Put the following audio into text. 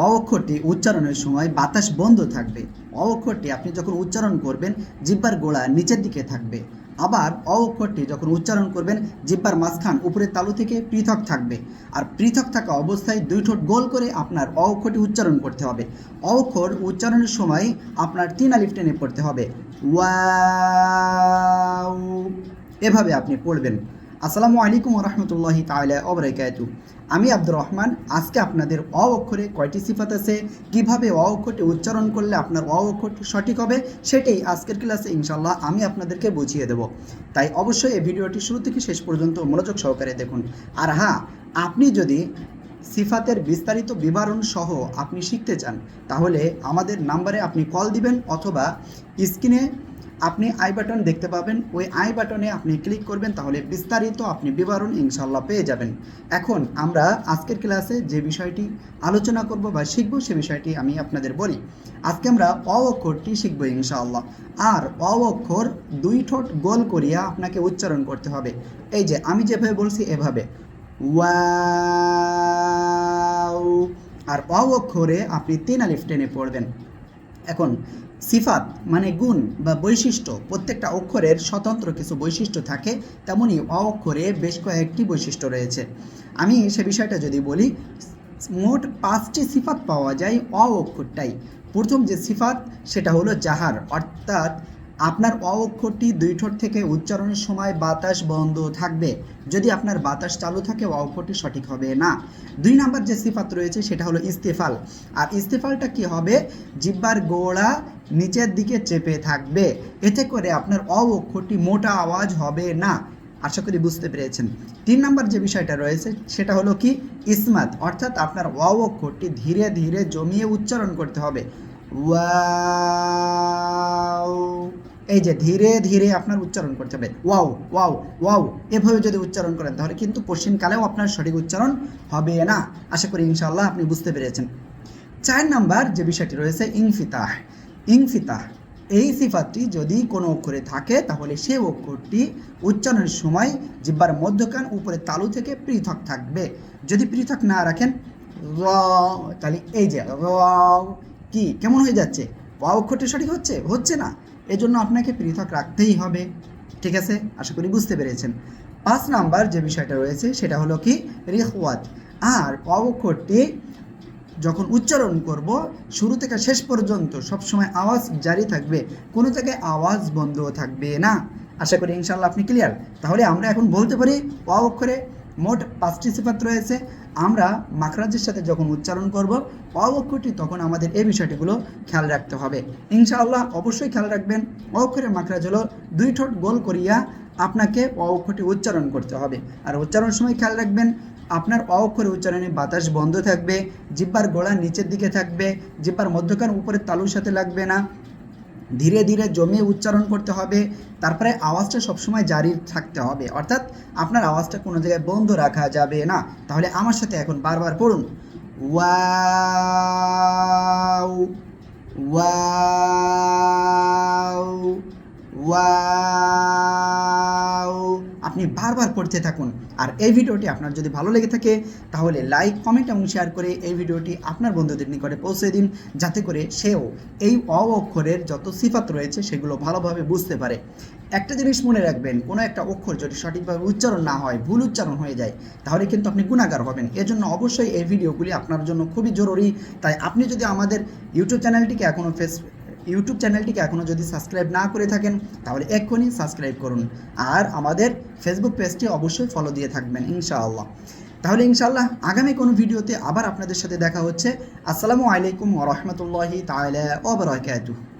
অ অক্ষরটি উচ্চারণের সময় বাতাস বন্ধ থাকবে। অ অক্ষরটি আপনি যখন উচ্চারণ করবেন, জিব্বার গোড়া নিচের দিকে থাকবে। আবার অ অক্ষরটি যখন উচ্চারণ করবেন, জিব্বার মাঝখান উপরের তালু থেকে পৃথক থাকবে। আর পৃথক থাকা অবস্থায় দুই ঠোঁট গোল করে আপনার অ অক্ষরটি উচ্চারণ করতে হবে। অ অক্ষর উচ্চারণের সময় আপনার তিন আলিফ টেনে পড়তে হবে। ওয়া এভাবে আপনি পড়বেন। আসসালামু আলাইকুম রহমতুল্লাহি তাআলা ওবরাকাতু আমি আব্দুর রহমান, আজকে আপনাদের অ অক্ষরে কয়টি সিফাত আছে, কীভাবে অ অক্ষরটি উচ্চারণ করলে আপনার অ অক্ষরটি সঠিক হবে, সেটাই আজকের ক্লাসে ইনশাল্লাহ আমি আপনাদেরকে বুঝিয়ে দেব। তাই অবশ্যই এই ভিডিওটি শুরু থেকে শেষ পর্যন্ত মনোযোগ সহকারে দেখুন। আর হ্যাঁ আপনি যদি সিফাতের বিস্তারিত বিবরণ সহ আপনি শিখতে চান, তাহলে আমাদের নাম্বারে আপনি কল দিবেন অথবা স্ক্রিনে আপনি আই বাটন দেখতে পাবেন। ওই আই বাটনে আপনি ক্লিক করবেন, তাহলে বিস্তারিত আপনি বিবরণ ইনশাল্লাহ পেয়ে যাবেন। এখন আমরা আজকের ক্লাসে যে বিষয়টি আলোচনা করব বা শিখব, সে বিষয়টি আমি আপনাদের বলি। আজকে আমরা অ অক্ষরটি শিখব ইনশাআল্লাহ। আর অ অক্ষর দুই ঠোঁট গোল করিয়া আপনাকে উচ্চারণ করতে হবে। এই যে, আমি যেভাবে বলছি, এভাবে। ওয়াও। আর অ অক্ষরে আপনি তিন আলিফ টেনে পড়বেন। এখন, সিফাত মানে গুণ বা বৈশিষ্ট্য, প্রত্যেকটা অক্ষরের স্বতন্ত্র কিছু বৈশিষ্ট্য থাকে তেমনই অ অক্ষরে বেশ কয়েকটি বৈশিষ্ট্য রয়েছে। আমি সে বিষয়টা যদি বলি, মোট পাঁচটি সিফাত পাওয়া যায় অ অক্ষরটাই। প্রথম যে সিফাত, সেটা হলো জাহার, অর্থাৎ আপনার অ অক্ষরটি দুই ঠোঁট থেকে উচ্চারণের সময় বাতাস বন্ধ থাকবে। যদি আপনার বাতাস চালু থাকে অ অক্ষরটি সঠিক হবে না। দুই নাম্বার যে সিফাত রয়েছে, সেটা হলো ইস্তেফাল। আর ইস্তেফালটা কি হবে? জিব্বার গোড়া নিচের দিকে চেপে থাকবে। এতে করে আপনার অ অক্ষরটি মোটা আওয়াজ হবে না। আশা করি বুঝতে পেরেছেন। তিন নাম্বার যে বিষয়টা রয়েছে, সেটা হলো কি? ইসমাত। অর্থাৎ আপনার অ অক্ষরটি ধীরে ধীরে জমিয়ে উচ্চারণ করতে হবে। ওয়াও। এই যে ধীরে ধীরে আপনার উচ্চারণ করতে হবে। ওয়াও ওয়াও ওয়াও, এভাবে যদি উচ্চারণ করেন, তাহলে কিন্তু পশ্চিমকালেও আপনার সঠিক উচ্চারণ হবে না। আশা করি ইনশাআল্লাহ আপনি বুঝতে পেরেছেন। চার নাম্বার যে বিষয়টি রয়েছে ইংফিতাহ ইংফিতাহ এই সিফাতটি যদি কোনো অক্ষরে থাকে, তাহলে সেই অক্ষরটি উচ্চারণের সময় জিব্বার মধ্যকান উপরে তালু থেকে পৃথক থাকবে। যদি পৃথক না রাখেন, র, তাহলে এই যে র, কি, কেমন হয়ে যাচ্ছে? ও অক্ষরটি সঠিক হচ্ছে? হচ্ছে না। এজন্য আপনাকে পৃথক রাখতেই হবে। ঠিক আছে? আশা করি বুঝতে পেরেছেন। পাঁচ নাম্বার যে বিষয়টা রয়েছে, সেটা হলো কি? রেখওয়াত। আর অ অক্ষরটি যখন উচ্চারণ করব, শুরু থেকে শেষ পর্যন্ত সবসময় আওয়াজ জারি থাকবে। কোনো জায়গায় আওয়াজ বন্ধ থাকবে না। আশা করি ইনশাল্লাহ আপনি ক্লিয়ার তাহলে আমরা এখন বলতে পারি অ অক্ষরে মোট পাঁচটি সিফাত রয়েছে। আমরা মাখরাজের সাথে যখন উচ্চারণ করব অক্ষরটি তখন আমাদের এই বিষয়টিগুলো খেয়াল রাখতে হবে। ইনশাআল্লাহ অবশ্যই খেয়াল রাখবেন অক্ষরের মাখরাজ হলো দুই ঠোঁট গোল করিয়া আপনাকে অক্ষরটি উচ্চারণ করতে হবে। আর উচ্চারণের সময় খেয়াল রাখবেন, আপনার অক্ষরে উচ্চারণে বাতাস বন্ধ থাকবে, জিব্বার গোড়া নিচের দিকে থাকবে, জিব্বার মধ্যখান উপরের তালুর সাথে লাগবে না ধীরে ধীরে জমিয়ে উচ্চারণ করতে হবে, তারপরে আওয়াজটা সবসময় জারি থাকতে হবে। অর্থাৎ আপনার আওয়াজটা কোনো জায়গায় বন্ধ রাখা যাবে না। তাহলে আমার সাথে এখন বারবার পড়ুন। ওয়া ওয়াও বারবার পড়তে থাকুন। আর এই ভিডিওটি আপনার যদি ভালো লেগে থাকে, তাহলে লাইক কমেন্ট এবং শেয়ার করে এই ভিডিওটি আপনার বন্ধুদের নিকটে পৌঁছে দিন, যাতে করে সেও এই অ অক্ষরের যত সিফাত রয়েছে সেগুলো ভালোভাবে বুঝতে পারে। একটা জিনিস মনে রাখবেন, কোনো একটা অক্ষর যদি সঠিকভাবে উচ্চারণ না হয়, ভুল উচ্চারণ হয়ে যায়, তাহলে কিন্তু আপনি গুণাগার হবেন। এজন্য অবশ্যই এই ভিডিওগুলি আপনার জন্য খুবই জরুরি। তাই আপনি যদি আমাদের ইউটিউব চ্যানেলটিকে এখনও ফেস ইউটিউব চ্যানেলটিকে এখনও যদি সাবস্ক্রাইব না করে থাকেন, তাহলে এক্ষুনি সাবস্ক্রাইব করুন। আর আমাদের ফেসবুক পেজটি অবশ্যই ফলো দিয়ে থাকবেন, ইনশাআল্লাহ। তাহলে ইনশাআল্লাহ আগামী কোনো ভিডিওতে আবার আপনাদের সাথে দেখা হচ্ছে। আসসালামু আলাইকুম ওরহমতুল্লাহি তাহলে ওবরাকাতুহ বারাকাতুহু।